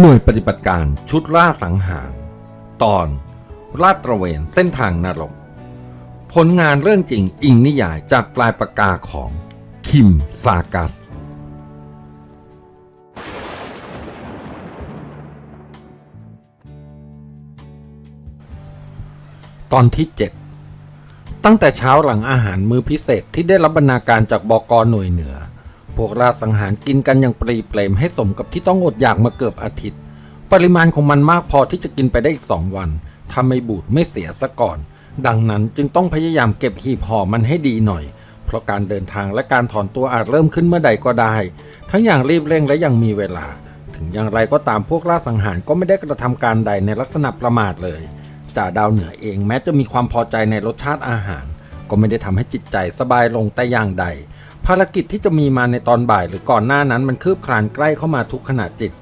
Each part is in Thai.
หน่วยปฏิบัติการชุดล่าสังหาร ตอนลาดตระเวนเส้นทางนรก ผลงานเรื่องจริงอิงนิยายจากปลายปากกาของ คิมซากัส ตอนที่ 7 ตั้งแต่เช้าหลังอาหารมื้อพิเศษที่ได้รับบรรณาการจากบกหน่วยเหนือ พวกราสังหารกินกันอย่างปรีเปรมให้สมกับที่ต้องอดอยากมาเกือบอาทิตย์ ปริมาณของมันมากพอที่จะกินไปได้อีกสองวันถ้าไม่บูดไม่เสียซะก่อน ดังนั้นจึงต้องพยายามเก็บหีบห่อมันให้ดีหน่อย เพราะการเดินทางและการถอนตัวอาจเริ่มขึ้นเมื่อใดก็ได้ ทั้งอย่างรีบเร่งและยังมีเวลา ถึงอย่างไรก็ตามพวกล่าสังหารก็ไม่ได้กระทำการใดในลักษณะประมาทเลยจ่าดาวเหนือเองแม้จะมีความพอใจในรสชาติอาหาร ก็ไม่ได้ทำให้จิตใจสบายลงแต่อย่างใด ภารกิจที่จะมีมาในตอนบ่ายหรือก่อนหน้านั้นมันคืบคลานใกล้เข้ามาทุกขณะจิต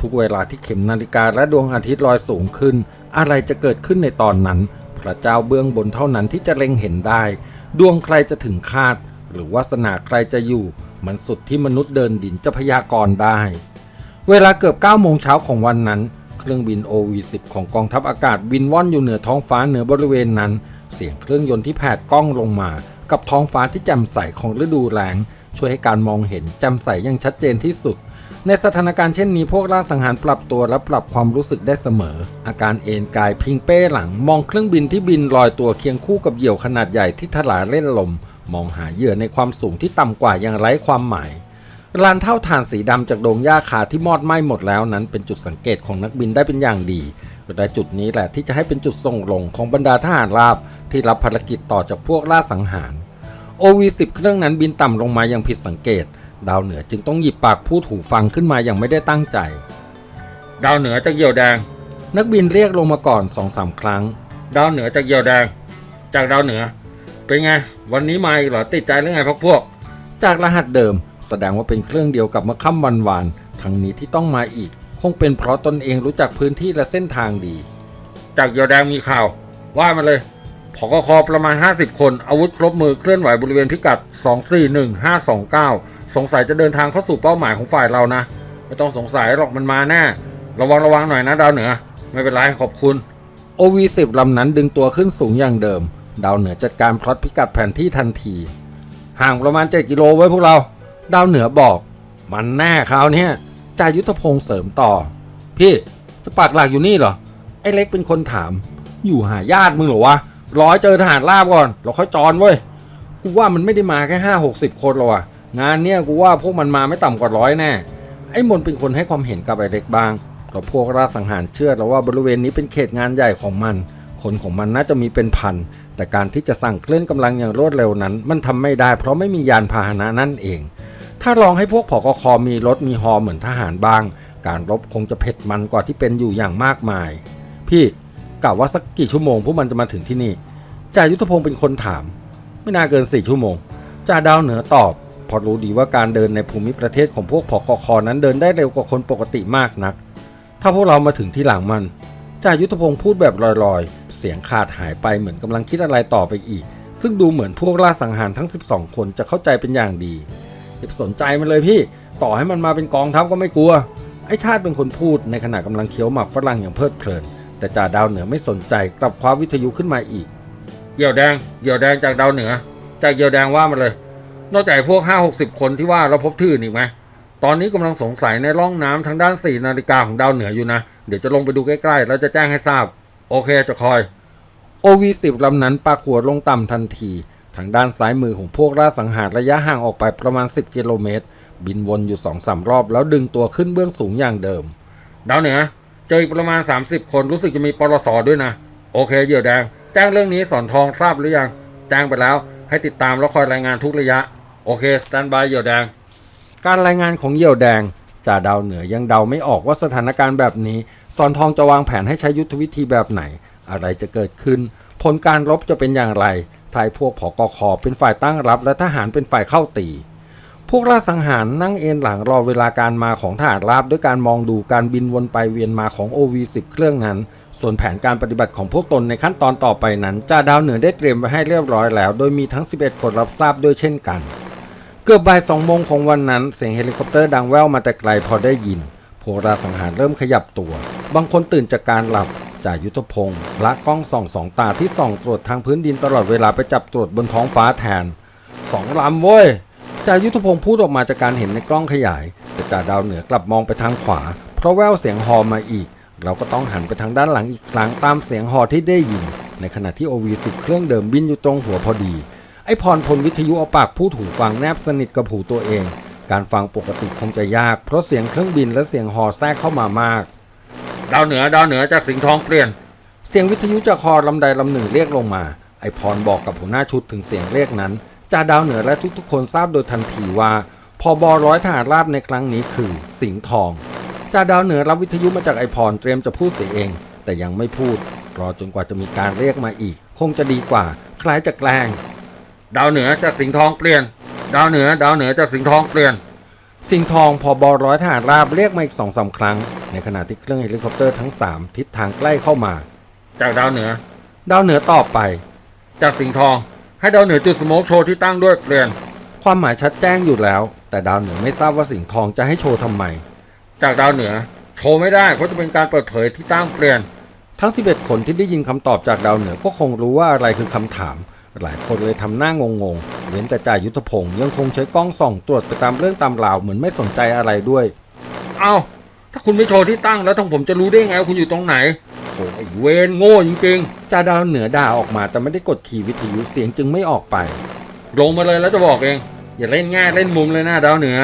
ทุกเวลาที่เข็มนาฬิกาและดวงอาทิตย์ลอยสูงขึ้น อะไรจะเกิดขึ้นในตอนนั้น พระเจ้าเบื้องบนเท่านั้นที่จะเล็งเห็นได้ ดวงใครจะถึงคาด หรือวาสนาใครจะอยู่มันสุดที่มนุษย์เดินดินจะพยากรณ์ได้ เวลาเกือบ9โมงเช้าของวันนั้น เครื่องบิน OV-10 ของกองทัพอากาศบินว่อนอยู่เหนือท้องฟ้าเหนือบริเวณนั้น เสียงเครื่องยนต์ที่แผดกล้องลงมา กับท้องฟ้าที่แจ่มใสของฤดูแล้งช่วยให้การมองเห็นแจ่มใสอย่างชัดเจนที่สุด ในสถานการณ์เช่นนี้พวกล่าสังหารปรับตัวและปรับความรู้สึกได้เสมอ อาการเอนกายพิงเป้หลัง มองเครื่องบินที่บินลอยตัวเคียงคู่กับเหยี่ยวขนาดใหญ่ที่ถลาเล่นลม มองหาเหยื่อในความสูงที่ต่ำกว่าอย่างไร้ความหมาย ลานเท่าฐานสีดำจากโดงหญ้าคาที่มอดไหม้หมดแล้วนั้นเป็นจุดสังเกตของนักบินได้เป็นอย่างดีแต่จุดนี้แหละที่จะให้เป็นจุดส่งลงของบรรดาทหารราบที่รับภารกิจต่อจากพวกล่าสังหาร OV10 เครื่องนั้นบินต่ำลงมาอย่างผิดสังเกต ดาวเหนือจึงต้องหยิบปากพูดหูฟังขึ้นมาอย่างไม่ได้ตั้งใจ ดาวเหนือจากเหยี่ยวแดง นักบินเรียกลงมาก่อนสองสามครั้ง ดาวเหนือจากเหยี่ยวแดง จากดาวเหนือ เป็นไง วันนี้มาอีกเหรอติดใจหรือไงพวกพวก จากรหัสเดิม แสดงว่าเป็นเครื่องเดียวกับเมื่อค่ำวันวานทั้งนี้ที่ต้องมาอีก คงเป็นเพราะตนเองรู้จักพื้นที่และเส้นทางดี จากเหยี่ยวแดงมีข่าว ว่ามาเลยผกคประมาณ 50 คน อาวุธครบมือเคลื่อนไหวบริเวณพิกัด 241529 สงสัยจะเดินทางเข้าสู่เป้าหมายของฝ่ายเรานะ ไม่ต้องสงสัยหรอกมันมาแน่ระวังระวังหน่อยนะดาวเหนือ ไม่เป็นไรขอบคุณ OV10 ลำนั้นดึงตัวขึ้นสูงอย่างเดิม ดาวเหนือจัดการพลอตพิกัดแผนที่ทันที ห่างประมาณ 7 กิโลไว้พวกเรา ดาวเหนือบอก มันแน่คราวนี้จ่ายุทธพงศ์เสริมต่อ พี่จะปักหลักอยู่นี่เหรอ ไอ้เล็กเป็นคนถาม อยู่หาญาติมึงเหรอวะร้อยเจอทหารราบก่อนเราค่อยจอนเว้ยกูว่ามันไม่ได้มาแค่ห้าหกสิบคนหรอกว่ะงานเนี้ยกูว่าพวกมันมาไม่ต่ำกว่าร้อยแน่ไอ้มนเป็นคนให้ความเห็นกับไอ้เล็กบางเพราะพวกราสังหารเชื่อแล้วว่าบริเวณนี้เป็นเขตงานใหญ่ของมัน คนของมันน่าจะมีเป็นพัน แต่การที่จะสั่งเคลื่อนกำลังอย่างรวดเร็วนั้น มันทำไม่ได้เพราะไม่มียานพาหนะนั่นเอง ถ้าลองให้พวกผอกคอมีรถมีฮอเหมือนทหารบ้าง การรบคงจะเผ็ดมันกว่าที่เป็นอยู่อย่างมากมาย พี่กะว่าสักกี่ชั่วโมงพวกมันจะมาถึงที่นี่จ่ายุทธพงศ์เป็นคนถาม ไม่น่าเกินสี่ชั่วโมงจ่าดาวเหนือตอบ พอรู้ดีว่าการเดินในภูมิประเทศของพวกผอกคอนั้นเดินได้เร็วกว่าคนปกติมากนัก ถ้าพวกเรามาถึงที่หลังมันจ่ายุทธพงศ์พูดแบบลอยๆ เสียงขาดหายไปเหมือนกำลังคิดอะไรต่อไปอีก ซึ่งดูเหมือนพวกล่าสังหารทั้ง 12 คนจะเข้าใจเป็นอย่างดี อย่าสนใจมันเลยพี่ ต่อให้มันมาเป็นกองทัพก็ไม่กลัว ไอ้ชาติเป็นคนพูดในขณะกำลังเคี้ยวหมากฝรั่งอย่างเพลิดเพลิน แต่จ่าดาวเหนือไม่สนใจกลับคว้าวิทยุขึ้นมาอีกเหยี่ยวแดงเหยี่ยวแดงจากดาวเหนือ จากเหยี่ยวแดงว่ามาเลย นอกจากพวกห้าหกสิบคนที่ว่าเราพบทื่นอีกไหมตอนนี้กำลังสงสัยในร่องน้ำทางด้านสี่นาฬิกาของดาวเหนืออยู่นะ เดี๋ยวจะลงไปดูใกล้ๆแล้วจะแจ้งให้ทราบ โอเคจะคอย OV10 ลำนั้นปากหัวลงต่ำทันที ทางด้านซ้ายมือของพวกล่าสังหารระยะห่างออกไปประมาณ 10 กิโลเมตร บินวนอยู่2องสารอบแล้วดึงตัวขึ้นเบื้องสูงอย่างเดิมดาวเหนือเจออีกประมาณ 30 คนรู้สึกจะมีปลสด้วยนะ โอเคเหยี่ยวแดง แจ้งเรื่องนี้สอนทองทราบหรือยัง แจ้งไปแล้วให้ติดตามแล้วคอยรายงานทุกระยะ โอเคสแตนบายเหยี่ยวแดง การรายงานของเหยี่ยวแดงจ่าดาวเหนือยังเดาไม่ออกว่าสถานการณ์แบบนี้สอนทองจะวางแผนให้ใช้ยุทธวิธีแบบไหน อะไรจะเกิดขึ้น ผลการรบจะเป็นอย่างไร ทายพวกผอกคอเป็นฝ่ายตั้งรับ และทหารเป็นฝ่ายเข้าตีพวกล่าสังหารนั่งเอนหลังรอเวลาการมาของทหารราบด้วยการมองดูการบินวนไปเวียนมาของ OV10 เครื่องนั้น ส่วนแผนการปฏิบัติของพวกตนในขั้นตอนต่อไปนั้นจ่าดาวเหนือได้เตรียมไว้ให้เรียบร้อยแล้ว โดยมีทั้ง 11 คนรับทราบด้วยเช่นกัน เกือบบ่ายสองโมงของวันนั้น เสียงเฮลิคอปเตอร์ดังแว่วมาแต่ไกลพอได้ยิน พวกราสังหารเริ่มขยับตัว บางคนตื่นจากการหลับ จ่ายุทธพงศ์ละกล้องส่องสองตาที่ส่องตรวจทางพื้นดินตลอดเวลาไปจับตรวจบนท้องฟ้าแทนสองลำเว้ยจ่ายุทธพงศ์พูดออกมาจากการเห็นในกล้องขยาย แต่จ่าดาวเหนือกลับมองไปทางขวา เพราะแววเสียงฮอมาอีก เราก็ต้องหันไปทางด้านหลังอีกครั้งตามเสียงฮอที่ได้ยิน ในขณะที่ OV10 เครื่องเดิมบินอยู่ตรงหัวพอดี ไอพรพลวิทยุเอาปากพูดหูฟังแนบสนิทกับหูตัวเอง การฟังปกติคงจะยาก เพราะเสียงเครื่องบินและเสียงฮอแทรกเข้ามามาก ดาวเหนือดาวเหนือจากสิงห์ทองเปลี่ยน เสียงวิทยุจากฮอลำใดลำหนึ่งเรียกลงมา ไอพรบอกกับหัวหน้าชุดถึงเสียงเรียกนั้นจ่าดาวเหนือและทุกๆ คนทราบโดยทันทีว่าพอบอร้อยทหารราบในครั้งนี้คือ สิงห์ทองจ่าดาวเหนือรับวิทยุมาจากไอพรเตรียมจะพูดเสียเอง แต่ยังไม่พูด รอจนกว่าจะมีการเรียกมาอีก คงจะดีกว่า คล้ายจะแกล้งดาวเหนือจากสิงห์ทองเปลี่ยน ดาวเหนือดาวเหนือจากสิงห์ทองเปลี่ยน สิงห์ทองพอบอร้อยทหารราบเรียกมาอีกสองสาครั้ง ในขณะที่เครื่องเฮลิคอปเตอร์ทั้ง 3 ทิศทางใกล้เข้ามา จากดาวเหนือ ดาวเหนือตอบไป จากสิงห์ทองให้ดาวเหนือจุดสโมกโชว์ที่ตั้งด้วยเปลี่ยนความหมายชัดแจ้งอยู่แล้ว แต่ดาวเหนือไม่ทราบว่าสิงห์ทองจะให้โชว์ทำไม จากดาวเหนือ โชว์ไม่ได้เพราะจะเป็นการเปิดเผยที่ตั้งเปลี่ยนทั้ง 11 คนที่ได้ยินคำตอบจากดาวเหนือก็คงรู้ว่าอะไรคือคำถาม หลายคนเลยทำหน้างงงๆเว้นแต่จ่ายุทธพงศ์ยังคงใช้กล้องส่องตรวจไปตามเรื่องตามราวเหมือนไม่สนใจอะไรด้วย เอา้า ถ้าคุณไม่โชว์ที่ตั้งแล้วทางผมจะรู้ได้ไงว่าคุณอยู่ตรงไหนโอ้ไอ้เวนโง่จริงๆจ่าดาวเหนือด่าออกมาแต่ไม่ได้กดขี่วิทยุเสียงจึงไม่ออกไป ลงมาเลยแล้วจะบอกเอง อย่าเล่นง่ายเล่นมุมเลยนะดาวเหนือ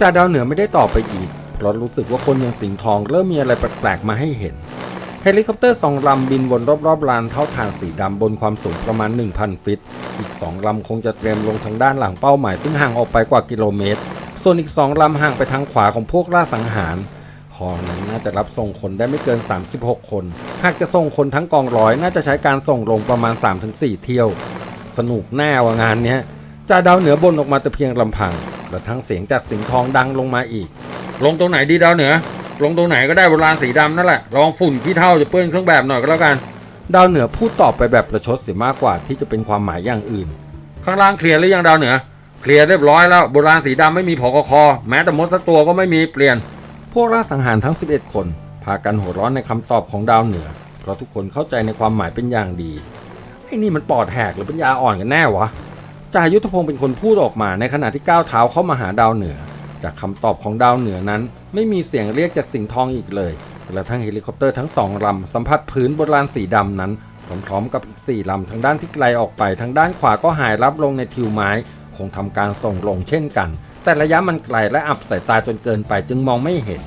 จ่าดาวเหนือไม่ได้ตอบไปอีก เพราะรู้สึกว่าคนอย่างสิงห์ทองเริ่มมีอะไรแปลกๆมาให้เห็น เฮลิคอปเตอร์สองลำบินวนรอบๆลานเท่าฐานสีดำบนความสูงประมาณ 1,000 ฟิต อีกสองลำคงจะเตรียมลงทางด้านหลังเป้าหมายซึ่งห่างออกไปกว่ากิโลเมตร ส่วนอีกสองลำห่างไปทางขวาของพวกล่าสังหารฮอนั้นน่าจะรับส่งคนได้ไม่เกิน 36 คน หากจะส่งคนทั้งกองร้อยน่าจะใช้การส่งลงประมาณ 3-4 เที่ยว สนุกแน่ว่างานนี้จ่าดาวเหนือบนออกมาแต่เพียงลำพังกระทั่งเสียงจากสิงห์ทองดังลงมาอีก ลงตรงไหนดีดาวเหนือ ลงตรงไหนก็ได้บนลานสีดำนั่นแหละระวังฝุ่นขี้เท่าจะเปื้อนเครื่องแบบหน่อยก็แล้วกัน ดาวเหนือพูดตอบไปแบบประชดเสียมากกว่าที่จะเป็นความหมายอย่างอื่น ข้างล่างเคลียร์หรือยังดาวเหนือ เคลียร์เรียบร้อยแล้วโบราณสีดำไม่มีผกคแม้แต่มดสักตัวก็ไม่มีเปลี่ยน พวกล่าสังหารทั้ง 11 คน พากันหัวร้อนในคำตอบของดาวเหนือ เพราะทุกคนเข้าใจในความหมายเป็นอย่างดีไอ้นี่มันปอดแหกหรือปัญญาอ่อนกันแน่วะจ่ายุทธพงศ์เป็นคนพูดออกมาในขณะที่ก้าวเท้าเข้ามาหาดาวเหนือ จากคำตอบของดาวเหนือนั้น ไม่มีเสียงเรียกจากสิงห์ทองอีกเลยกระทั่งเฮลิคอปเตอร์ทั้งสองลำสัมผัสพื้นบนลานสีดำนั้นพร้อมๆกับอีกสี่ลำทางด้านที่ไกลออกไปทางด้านขวาก็หายรับลงในทิวไม้ คงทำการส่งลงเช่นกัน แต่ระยะมันไกลและอับสายตาจนเกินไปจึงมองไม่เห็น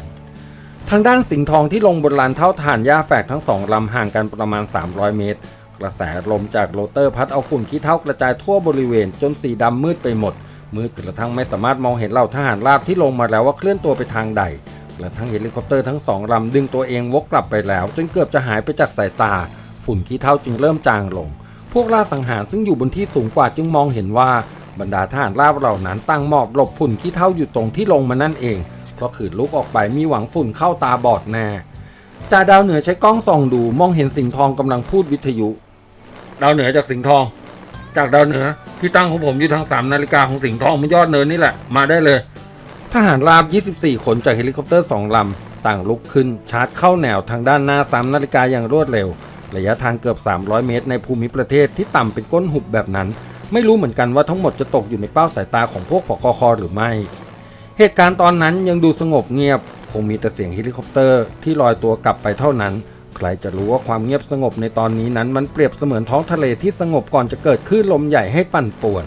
ทางด้านสิงห์ทองที่ลงบนลานเท่าฐานหญ้าแฝกทั้งสองลำห่างกันประมาณ 300 เมตร กระแสลมจากโรเตอร์พัดเอาฝุ่นขี้เท่ากระจายทั่วบริเวณจนสีดำมืดไปหมด มืดกระทั่งไม่สามารถมองเห็นเหล่าทหารราบที่ลงมาแล้วว่าเคลื่อนตัวไปทางใดกระทั่งเฮลิคอปเตอร์ทั้งสองลำดึงตัวเองวกกลับไปแล้ว จนเกือบจะหายไปจากสายตา ฝุ่นขี้เท่าจึงเริ่มจางลง พวกล่าสังหารซึ่งอยู่บนที่สูงกว่าจึงมองเห็นว่าบรรดาทหารราบเหล่านั้นตั้งหมอบหลบฝุ่นขี้เท่าอยู่ตรงที่ลงมานั่นเองเพราะขืนลุกออกไปมีหวังฝุ่นเข้าตาบอดแน่จ่าดาวเหนือใช้กล้องส่องดูมองเห็นสิงทองกำลังพูดวิทยุ ดาวเหนือจากสิงทอง จากดาวเหนือ ที่ตั้งของผมอยู่ทางสามนาฬิกาของสิงห์ทองมันยอดเนินนี่แหละ มาได้เลย ทหารราบ 24 คนจากเฮลิคอปเตอร์ 2 ลำ ต่างลุกขึ้นชาร์จเข้าแนวทางด้านหน้า 3 นาฬิกาอย่างรวดเร็ว ระยะทางเกือบ 300 เมตร ในภูมิประเทศที่ต่ำเป็นก้นหุบแบบนั้น ไม่รู้เหมือนกันว่าทั้งหมดจะตกอยู่ในเป้าสายตาของพวกผกคหรือไม่ เหตุการณ์ตอนนั้นยังดูสงบเงียบ คงมีแต่เสียงเฮลิคอปเตอร์ที่ลอยตัวกลับไปเท่านั้น ใครจะรู้ว่าความเงียบสงบในตอนนี้นั้นมันเปรียบเสมือนท้องทะเลที่สงบก่อนจะเกิดคลื่นลมใหญ่ให้ปั่นป่วน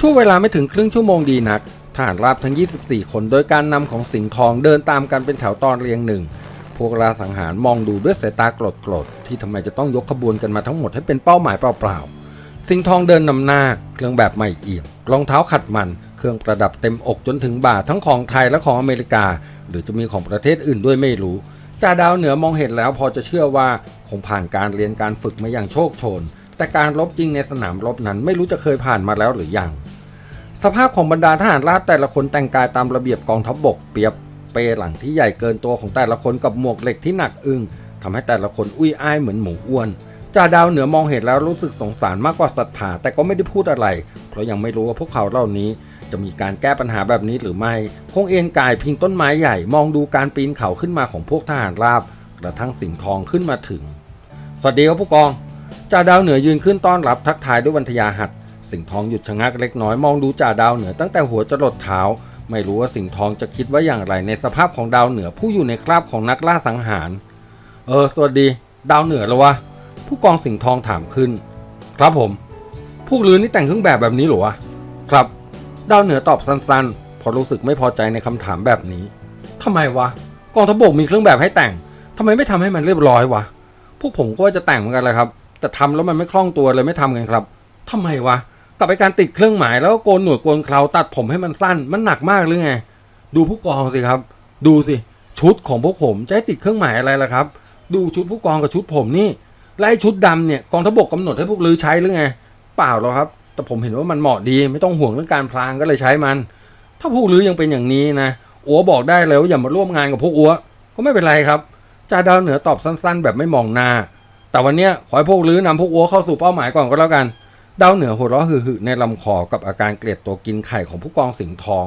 ช่วงเวลาไม่ถึงครึ่งชั่วโมงดีนักทหารราบทั้ง 24 คนโดยการนำของสิงห์ทองเดินตามกันเป็นแถวตอนเรียงหนึ่ง พวกราสังหารมองดูด้วยสายตาโกรธๆที่ทำไมจะต้องยกขบวนกันมาทั้งหมดให้เป็นเป้าหมายเปล่าๆ สิงห์ทองเดินนำหน้า เครื่องแบบใหม่เอี่ยม รองเท้าขัดมัน เครื่องประดับเต็มอกจนถึงบ่าทั้งของไทยและของอเมริกา หรือจะมีของประเทศอื่นด้วยไม่รู้ จ่าดาวเหนือมองเห็นแล้วพอจะเชื่อว่าคงผ่านการเรียนการฝึกมาอย่างโชคโชน แต่การรบจริงในสนามรบนั้นไม่รู้จะเคยผ่านมาแล้วหรือยัง สภาพของบรรดาทหารราบแต่ละคนแต่งกายตามระเบียบกองทัพบบกเปียบเปหลังที่ใหญ่เกินตัวของแต่ละคนกับหมวกเหล็กที่หนักอึ้งทำให้แต่ละคนอุ้ยอ้ายเหมือนหมูอ้วนจ่าดาวเหนือมองเห็นแล้วรู้สึกสงสารมากกว่าศรัทธาแต่ก็ไม่ได้พูดอะไร เพราะยังไม่รู้ว่าพวกเขาเหล่านี้ จะมีการแก้ปัญหาแบบนี้หรือไม่ คงเอ็นกายพิงต้นไม้ใหญ่มองดูการปีนเขาขึ้นมาของพวกทหารราบกระทั่งสิงห์ทองขึ้นมาถึง สวัสดีครับผู้กองจ่าดาวเหนือยืนขึ้นต้อนรับทักทายด้วยวันทยาหัดสิงห์ทองหยุดชะงักเล็กน้อยมองดูจ่าดาวเหนือตั้งแต่หัวจรดเท้า ไม่รู้ว่าสิงห์ทองจะคิดว่าอย่างไรในสภาพของดาวเหนือผู้อยู่ในคราบของนักล่าสังหาร เออ สวัสดี ดาวเหนือแล้ววะผู้กองสิงห์ทองถามขึ้น ครับผม พวกลือนี่แต่งเครื่องแบบแบบนี้หรอวะครับ ดาวเหนือตอบสั้นๆเพราะรู้สึกไม่พอใจในคำถามแบบนี้ทำไมวะกองทัพบกมีเครื่องแบบให้แต่งทำไมไม่ทำให้มันเรียบร้อยวะพวกผมก็จะแต่งเหมือนกันแหละครับ แต่ทำแล้วมันไม่คล่องตัวเลยไม่ทำกันครับทำไมวะกับไอการติดเครื่องหมายแล้วก็โกนหนวดโกนเคราตัดผมให้มันสั้น มันหนักมากหรือไง ดูผู้กองสิครับ ดูสิชุดของพวกผมจะให้ติดเครื่องหมายอะไรล่ะครับ ดูชุดผู้กองกับชุดผมนี่และไอ้ชุดดำเนี่ยกองทัพบกกำหนดให้พวกลือใช้หรือไง เปล่าหรอกครับ แต่ผมเห็นว่ามันเหมาะดี ไม่ต้องห่วงเรื่องการพลางก็เลยใช้มัน ถ้าพวกลือยังเป็นอย่างนี้นะอัวบอกได้เลยว่าอย่ามาร่วมงานกับพวกอัวก็ไม่เป็นไรครับจ่าดาวเหนือตอบสั้น ๆ แบบไม่มองหน้า แต่วันนี้ขอให้พวกลือนำพวกอัวเข้าสู่เป้าหมายก่อนก็แล้วกันดาวเหนือหัวเราะหึ่ในลำคอกับอาการเกลียดตัวกินไข่ของผู้กองสิงห์ทอง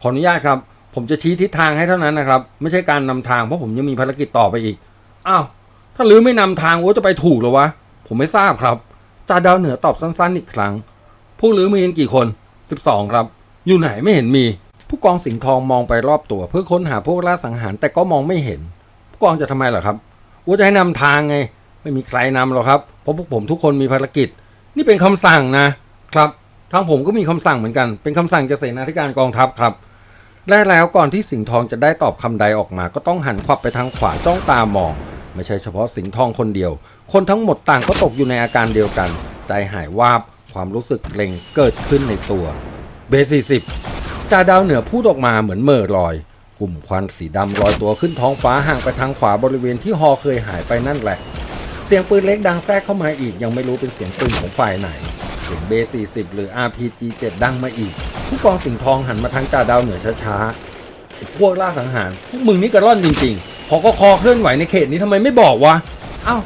ขออนุญาตครับ ผมจะชี้ทิศทางให้เท่านั้นนะครับ ไม่ใช่การนำทางเพราะผมยังมีภารกิจต่อไปอีก อ้าว ถ้าลือไม่นำทางวัวจะไปถูกหรอวะ ผมไม่ทราบครับ จ่าดาวเหนือตอบสั้นๆอีกครั้ง พวกลือมีกันกี่คน 12 ครับ อยู่ไหนไม่เห็นมี ผู้กองสิงห์ทองมองไปรอบตัวเพื่อค้นหาพวกล่าสังหารแต่ก็มองไม่เห็น ผู้กองจะทำไมเหรอครับวัวจะให้นำทางไง ไม่มีใครนำหรอกครับ เพราะพวกผมทุกคนมีภารกิจ นี่เป็นคำสั่งนะ ครับ ทางผมก็มีคำสั่งเหมือนกัน เป็นคำสั่งจากเสนาธิการกองทัพครับและแล้วก่อนที่สิงห์ทองจะได้ตอบคำใดออกมา ก็ต้องหันขวับไปทางขวาจ้องตามอง ไม่ใช่เฉพาะสิงห์ทองคนเดียว คนทั้งหมดต่างก็ตกอยู่ในอาการเดียวกัน ใจหายวาบความรู้สึกเกรงเกิดขึ้นในตัวเบสี่สิบจ่าดาวเหนือพูดออกมาเหมือนเมื่อลอย กลุ่มควันสีดำลอยตัวขึ้นท้องฟ้าห่างไปทางขวาบริเวณที่ฮอเคยหายไปนั่นแหละ เสียงปืนเล็กดังแทรกเข้ามาอีกยังไม่รู้เป็นเสียงปืนของฝ่ายไหนเสียงเบ40หรือ RPG 7 ดังมาอีก ผู้กองสิงห์ทองหันมาทางจ่าดาวเหนือช้าๆพวกล่าสังหารพวกมึงนี่กระร่อนจริงๆ พอก็คอเคลื่อนไหวในเขตนี้ทำไมไม่บอกวะเอ้า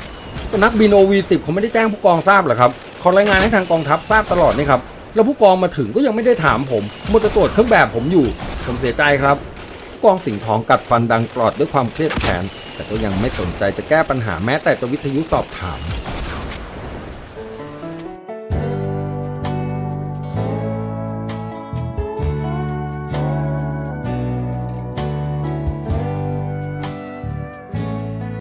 นักบิน OV10 เขาไม่ได้แจ้งผู้กองทราบเหรอครับเขารายงานให้ทางกองทัพทราบตลอดนี่ครับแล้วผู้กองมาถึงก็ยังไม่ได้ถามผมมัวแต่ตรวจเครื่องแบบผมอยู่ ผมเสียใจครับ กองสิงห์ทองกัดฟันดังกรอดด้วยความเครียดแค้นแต่ก็ยังไม่สนใจจะแก้ปัญหาแม้แต่จะวิทยุสอบถาม